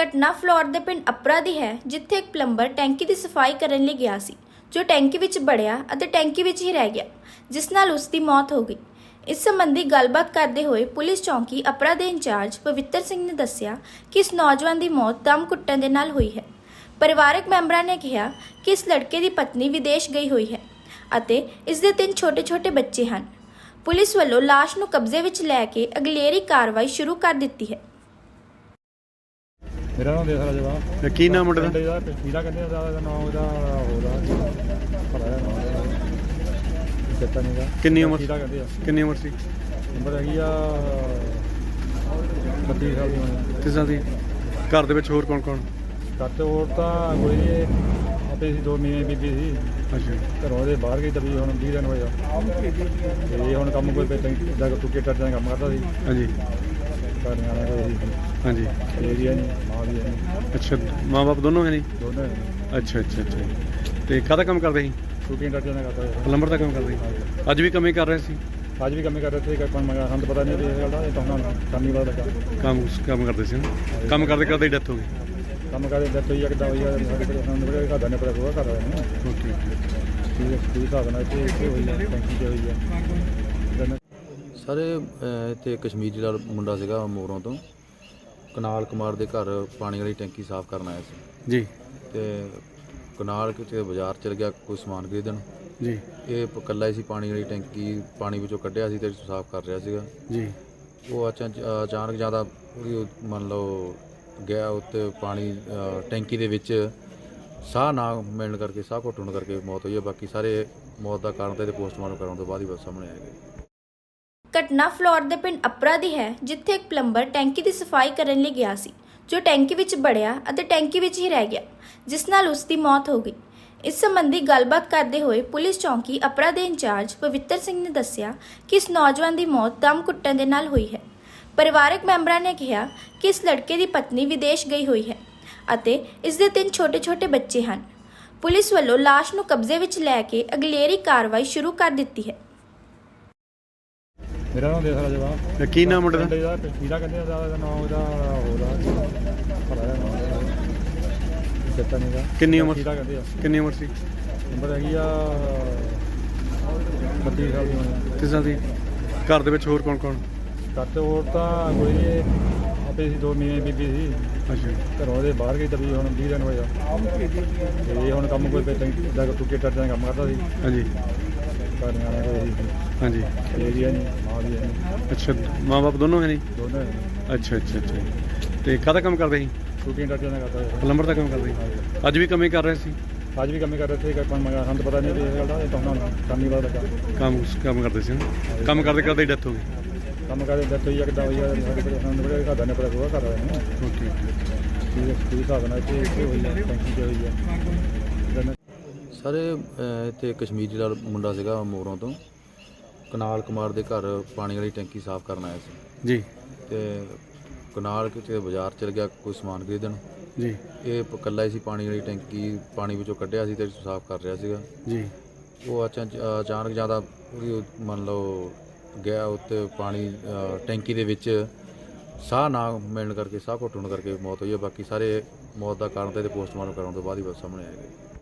ਘਟਨਾ ਫਲੋਰ ਦੇ ਪਿੰਡ ਅਪਰਾ ਦੀ ਹੈ, ਜਿੱਥੇ ਇੱਕ ਪਲੰਬਰ ਟੈਂਕੀ ਦੀ ਸਫ਼ਾਈ ਕਰਨ ਲਈ ਗਿਆ ਸੀ, ਜੋ ਟੈਂਕੀ ਵਿੱਚ ਬੜਿਆ ਅਤੇ ਟੈਂਕੀ ਵਿੱਚ ਹੀ ਰਹਿ ਗਿਆ, ਜਿਸ ਨਾਲ ਉਸ ਦੀ ਮੌਤ ਹੋ ਗਈ। ਇਸ ਸੰਬੰਧੀ ਗੱਲਬਾਤ ਕਰਦੇ ਹੋਏ ਪੁਲਿਸ ਚੌਂਕੀ ਅਪਰਾ ਦੇ ਇੰਚਾਰਜ ਪਵਿੱਤਰ ਸਿੰਘ ਨੇ ਦੱਸਿਆ ਕਿ ਇਸ ਨੌਜਵਾਨ ਦੀ ਮੌਤ ਦਮ ਘੁੱਟਣ ਦੇ ਨਾਲ ਹੋਈ ਹੈ। ਪਰਿਵਾਰਕ ਮੈਂਬਰਾਂ ਨੇ ਕਿਹਾ ਕਿ ਇਸ ਲੜਕੇ ਦੀ ਪਤਨੀ ਵਿਦੇਸ਼ ਗਈ ਹੋਈ ਹੈ ਅਤੇ ਇਸ ਦੇ ਤਿੰਨ ਛੋਟੇ-ਛੋਟੇ ਬੱਚੇ ਹਨ। ਪੁਲਿਸ ਵੱਲੋਂ ਲਾਸ਼ ਨੂੰ ਕਬਜ਼ੇ ਵਿੱਚ ਲੈ ਕੇ ਅਗਲੇਰੀ ਕਾਰਵਾਈ ਸ਼ੁਰੂ ਕਰ ਦਿੱਤੀ ਹੈ। ਮੇਰਾ ਨਾਮ ਦੇਸਰਾ ਜਵਾ ਕੀ ਨਾਮ ਮੁੰਡੇ ਦਾ ਪਿੰਡ ਦਾ ਪੀੜਾ ਕਹਿੰਦੇ ਦਾ ਦਾ ਨਾਮ ਉਹਦਾ ਹੋਦਾ ਪਤਾ ਨਹੀਂ ਦਾ ਕਿੰਨੀ ਉਮਰ? ਪੀੜਾ ਕਹਿੰਦੇ ਆ। ਕਿੰਨੀ ਉਮਰ ਸੀ? ਉਮਰ ਹੈਗੀ ਆ 32 ਸਾਲ ਦੀ ਉਮਰ ਕਿਸ ਦੀ। ਘਰ ਦੇ ਵਿੱਚ ਹੋਰ ਕੌਣ ਕੌਣ? ਕੱਟ ਹੋਰ ਤਾਂ ਕੋਈ ਆਪੇ ਸੀ ਦੋ ਮਹੀਨੇ ਬੀਬੀ ਸੀ। ਅੱਛਾ। ਘਰੋਂ ਦੇ ਬਾਹਰ ਗਈ ਤभी ਹੁਣ 20 ਦਿਨ ਹੋਏ ਆ। ਤੇ ਹੁਣ ਕੰਮ ਕੋਈ ਪੇਟਾਂ ਦਾ ਟੁੱਕੇ ਟੱਟ ਦਾ ਕੰਮ ਕਰਦਾ ਸੀ। ਹਾਂਜੀ। ਘਰ ਨਿਆਣਾ ਕੋਈ ਸੀ। ਹਾਂਜੀ। ਹੈ ਨਹੀਂ ਮਾਂ ਹੈ ਨਹੀਂ ਅੱਛਾ ਮਾਂ-ਬਾਪ ਦੋਨੋਂ ਹੈ ਨਹੀਂ? ਦੋਨੇ ਅੱਛਾ ਅੱਛਾ ਅੱਛਾ ਤੇ ਕਾਹਦਾ ਕੰਮ ਕਰਦੇ ਸੀ? ਟੁੱਕੇ ਟੱਟ ਦਾ ਕਰਦਾ ਪਲੰਬਰ ਦਾ ਕੰਮ ਕਰਦੇ ਸੀ? ਅੱਜ ਵੀ ਕੰਮ ਹੀ ਕਰ ਰਹੇ ਸੀ? ਅੱਜ ਵੀ ਕੰਮ ਹੀ ਕਰ ਰਹੇ ਸੀ ਕੋਈ ਕੰਮ ਮੰਗਾ ਤਾਂ ਪਤਾ ਨਹੀਂ ਇਹ ਗੱਲ ਦਾ ਇਹ ਤਾਂ ਹੁਣ ਕੰਮ ਹੀ ਬਾਅਦ ਲੱਗਾ ਕੰਮ ਕੰਮ ਕਰਦੇ ਸੀ ਨਾ? ਕੰਮ ਕਰਦੇ ਕਰਦੇ ਡੈਥ ਹੋ ਗਈ। ਕੰਮ ਕਰਦੇ ਦੱਸੋ ਜੀ ਕਿਦਾਂ ਹੋਈ ਆ ਸਾਡੇ ਕੋਲ ਸਾਨੂੰ ਬੜਾ ਘਰ ਦਾ ਨੇ ਪਤਾ ਹੋਗਾ ਕਰ ਰਹੇ ਨੇ। ਓਕੇ। ਕੀ ਕੀ ਹਿਸਾਬ ਨਾਲ ਇੱਥੇ ਇੱਥੇ ਹੋਈ ਆ ਟੈਂਕੀ ਤੇ ਹੋਈ ਆ। ਸਾਰੇ ਅਹ, ਇੱਥੇ ਕਸ਼ਮੀਰੀ ਦਾ ਮੁੰਡਾ ਸੀਗਾ ਮੋਰੋਂ ਤੋਂ ਕਨਾਲ ਕੁਮਾਰ ਦੇ ਘਰ ਪਾਣੀ ਵਾਲੀ ਟੈਂਕੀ ਸਾਫ਼ ਕਰਨ ਆਇਆ ਸੀ। ਜੀ। ਤੇ ਕਨਾਲ ਕਿਤੇ ਬਾਜ਼ਾਰ ਚਲ ਗਿਆ ਕੋਈ ਸਮਾਨ ਖਰੀਦਣ ਜੀ। ਇਹ ਪ- ਇਕੱਲਾ ਹੀ ਸੀ ਪਾਣੀ ਵਾਲੀ ਟੈਂਕੀ ਪਾਣੀ ਵਿੱਚੋਂ ਕੱਢਿਆ ਸੀ ਤੇ ਸਾਫ਼ ਕਰ ਰਿਹਾ ਸੀਗਾ। ਜੀ। ਉਹ ਅਚਾਨਕ ਅਚਾਨਕ ਜ਼ਿਆਦਾ ਉਹਦੀ ਉਹ ਮੰਨ ਲਓ ਗਿਆ ਉੱਤੇ ਪਾਣੀ ਟੈਂਕੀ ਦੇ ਵਿੱਚ ਸਾਹ ਨਾ ਮਿਲਣ ਕਰਕੇ ਸਾਹ ਘੁੱਟਣ ਕਰਕੇ ਮੌਤ ਹੋਈ ਹੈ। ਬਾਕੀ ਸਾਰੇ ਮੌਤ ਦਾ ਕਾਰਨ ਤੇ ਪੋਸਟਮਾਰਟਮ ਕਰਾਉਣ ਤੋਂ ਬਾਅਦ ਹੀ ਬਸ ਸਾਹਮਣੇ ਆਏਗਾ ਘਟਨਾ ਫਲੋਰ ਦੇ ਪਿੰਡ ਅਪਰਾ ਦੀ ਹੈ, ਜਿੱਥੇ ਇੱਕ ਪਲੰਬਰ ਟੈਂਕੀ ਦੀ ਸਫ਼ਾਈ ਕਰਨ ਲਈ ਗਿਆ ਸੀ, ਜੋ ਟੈਂਕੀ ਵਿੱਚ ਬੜਿਆ ਅਤੇ ਟੈਂਕੀ ਵਿੱਚ ਹੀ ਰਹਿ ਗਿਆ, ਜਿਸ ਨਾਲ ਉਸ ਦੀ ਮੌਤ ਹੋ ਗਈ। ਇਸ ਸੰਬੰਧੀ ਗੱਲਬਾਤ ਕਰਦੇ ਹੋਏ ਪੁਲਿਸ ਚੌਂਕੀ ਅਪਰਾ ਦੇ ਇੰਚਾਰਜ ਪਵਿੱਤਰ ਸਿੰਘ ਨੇ ਦੱਸਿਆ ਕਿ ਇਸ ਨੌਜਵਾਨ ਦੀ ਮੌਤ ਦਮ ਘੁੱਟਣ ਦੇ ਨਾਲ ਹੋਈ ਹੈ। ਪਰਿਵਾਰਕ ਮੈਂਬਰਾਂ ਨੇ ਕਿਹਾ ਕਿ ਇਸ ਲੜਕੇ ਦੀ ਪਤਨੀ ਵਿਦੇਸ਼ ਗਈ ਹੋਈ ਹੈ ਅਤੇ ਇਸ ਦੇ ਤਿੰਨ ਛੋਟੇ-ਛੋਟੇ ਬੱਚੇ ਹਨ। ਪੁਲਿਸ ਵੱਲੋਂ ਲਾਸ਼ ਨੂੰ ਕਬਜ਼ੇ ਵਿੱਚ ਲੈ ਕੇ ਅਗਲੇਰੀ ਕਾਰਵਾਈ ਸ਼ੁਰੂ ਕਰ ਦਿੱਤੀ ਹੈ। ਮੇਰਾ ਨਾਮ ਦੇਸਰਾ ਜਵਾ ਕੀ ਨਾਮ ਮੁੰਡੇ ਦਾ ਪੀੜਾ ਕਹਿੰਦੇ ਦਾ ਦਾ ਨਾਮ ਉਹਦਾ ਹੋਦਾ ਪਤਾ ਹੈ ਨਾਮ ਚੇਤਾ ਨਹੀਂ ਦਾ ਕਿੰਨੀ ਉਮਰ? ਪੀੜਾ ਕਹਿੰਦੇ ਆ ਕਿੰਨੀ ਉਮਰ ਸੀ ਉਮਰ ਹੈਗੀ ਆ 32 ਸਾਲ ਦੀ ਉਮਰ ਕਿਸ ਦੀ ਘਰ ਦੇ ਵਿੱਚ ਹੋਰ ਕੌਣ ਕੌਣ ਕੱਟ ਹੋਰ ਤਾਂ ਕੋਈ ਨਹੀਂ ਆਪੇ ਸੀ ਦੋ ਮਹੀਨੇ ਬੀਬੀ ਸੀ ਅੱਛਾ ਘਰੋਂ ਦੇ ਬਾਹਰ ਗਈ ਤभी ਹੁਣ 20 ਦਿਨ ਹੋਏ ਆ ਤੇ ਹੁਣ ਕੰਮ ਕੋਈ ਪੇਟਾਂ ਦਾ ਟੁੱਕੇ ਟੱਟ ਕੰਮ ਕਰਦਾ ਸੀ ਹਾਂਜੀ ਘਰ ਨਿਆਣਾ ਕੋਈ ਸੀ ਹਾਂਜੀ। ਇਹ ਵੀ ਹੈ ਨਹੀਂ ਮਾਂ ਵੀ ਹੈ ਨਹੀਂ ਅੱਛਾ ਮਾਂ-ਬਾਪ ਦੋਨੋਂ ਹੈ ਨਹੀਂ? ਦੋਨੇ ਅੱਛਾ ਅੱਛਾ ਅੱਛਾ। ਤੇ ਕਾਹਦਾ ਕੰਮ ਕਰਦੇ ਸੀ? ਟੁੱਕੇ ਟੱਟ ਦਾ ਕਰਦਾ ਸੀ। ਪਲੰਬਰ ਦਾ ਕੰਮ ਕਰਦੇ ਸੀ? ਅੱਜ ਵੀ ਕੰਮ ਹੀ ਕਰ ਰਹੇ ਸੀ? ਅੱਜ ਵੀ ਕੰਮ ਹੀ ਕਰ ਰਹੇ ਸੀ ਕੋਈ ਕੰਮ ਮੰਗਾ ਸਾਨੂੰ ਤਾਂ ਪਤਾ ਨਹੀਂ ਇਹ ਗੱਲ ਦਾ ਇਹ ਤਾਂ ਹੁਣ ਕੰਮ ਹੀ ਬਾਅਦ ਲੱਗਾ। ਕੰਮ ਕੰਮ ਕਰਦੇ ਸੀ ਨਾ? ਕੰਮ ਕਰਦੇ ਕਰਦੇ ਡੈਥ ਹੋ ਗਈ। ਕੰਮ ਕਰਦੇ ਦੱਸੋ ਜੀ ਕਿਦਾਂ ਹੋਈ ਆ ਸਾਡੇ ਕੋਲ ਸਾਨੂੰ ਬੜਾ ਘਰ ਦਾ ਨੇ ਪਤਾ ਹੋਗਾ ਕਰ ਰਹੇ ਨੇ। ਓਕੇ ਕੀ ਕੀ ਹਿਸਾਬ ਨਾਲ ਇੱਥੇ ਇੱਥੇ ਹੋਈ ਆ ਟੈਂਕੀ ਤੇ ਹੋਈ ਆ। ਸਾਰੇ ਅਹ, ਇੱਥੇ ਕਸ਼ਮੀਰੀ ਦਾ ਮੁੰਡਾ ਸੀਗਾ ਮੋਰੋਂ ਤੋਂ ਕਨਾਲ ਕੁਮਾਰ ਦੇ ਘਰ ਪਾਣੀ ਵਾਲੀ ਟੈਂਕੀ ਸਾਫ਼ ਕਰਨ ਆਇਆ ਸੀ। ਜੀ। ਤੇ ਕਨਾਲ ਕਿਤੇ ਬਾਜ਼ਾਰ ਚਲ ਗਿਆ ਕੋਈ ਸਮਾਨ ਖਰੀਦਣ। ਜੀ। ਇਹ ਪ- ਇਕੱਲਾ ਹੀ ਸੀ ਪਾਣੀ ਵਾਲੀ ਟੈਂਕੀ ਪਾਣੀ ਵਿੱਚੋਂ ਕੱਢਿਆ ਸੀ ਤੇ ਸਾਫ਼ ਕਰ ਰਿਹਾ ਸੀਗਾ। ਜੀ। ਉਹ ਅਚਾਨਕ ਅਚਾਨਕ ਜ਼ਿਆਦਾ ਉਹਦੀ ਉਹ ਮੰਨ ਲਓ ਗਿਆ ਉੱਤੇ ਪਾਣੀ ਟੈਂਕੀ ਦੇ ਵਿੱਚ ਸਾਹ ਨਾ ਮਿਲਣ ਕਰਕੇ ਸਾਹ ਘੁੱਟਣ ਕਰਕੇ ਮੌਤ ਹੋਈ ਹੈ ਬਾਕੀ ਸਾਰੇ ਮੌਤ ਦਾ ਕਾਰਨ ਤੇ ਪੋਸਟਮਾਰਟਮ ਕਰਾਉਣ ਤੋਂ ਬਾਅਦ ਹੀ ਬਸ ਸਾਹਮਣੇ ਆਏਗਾ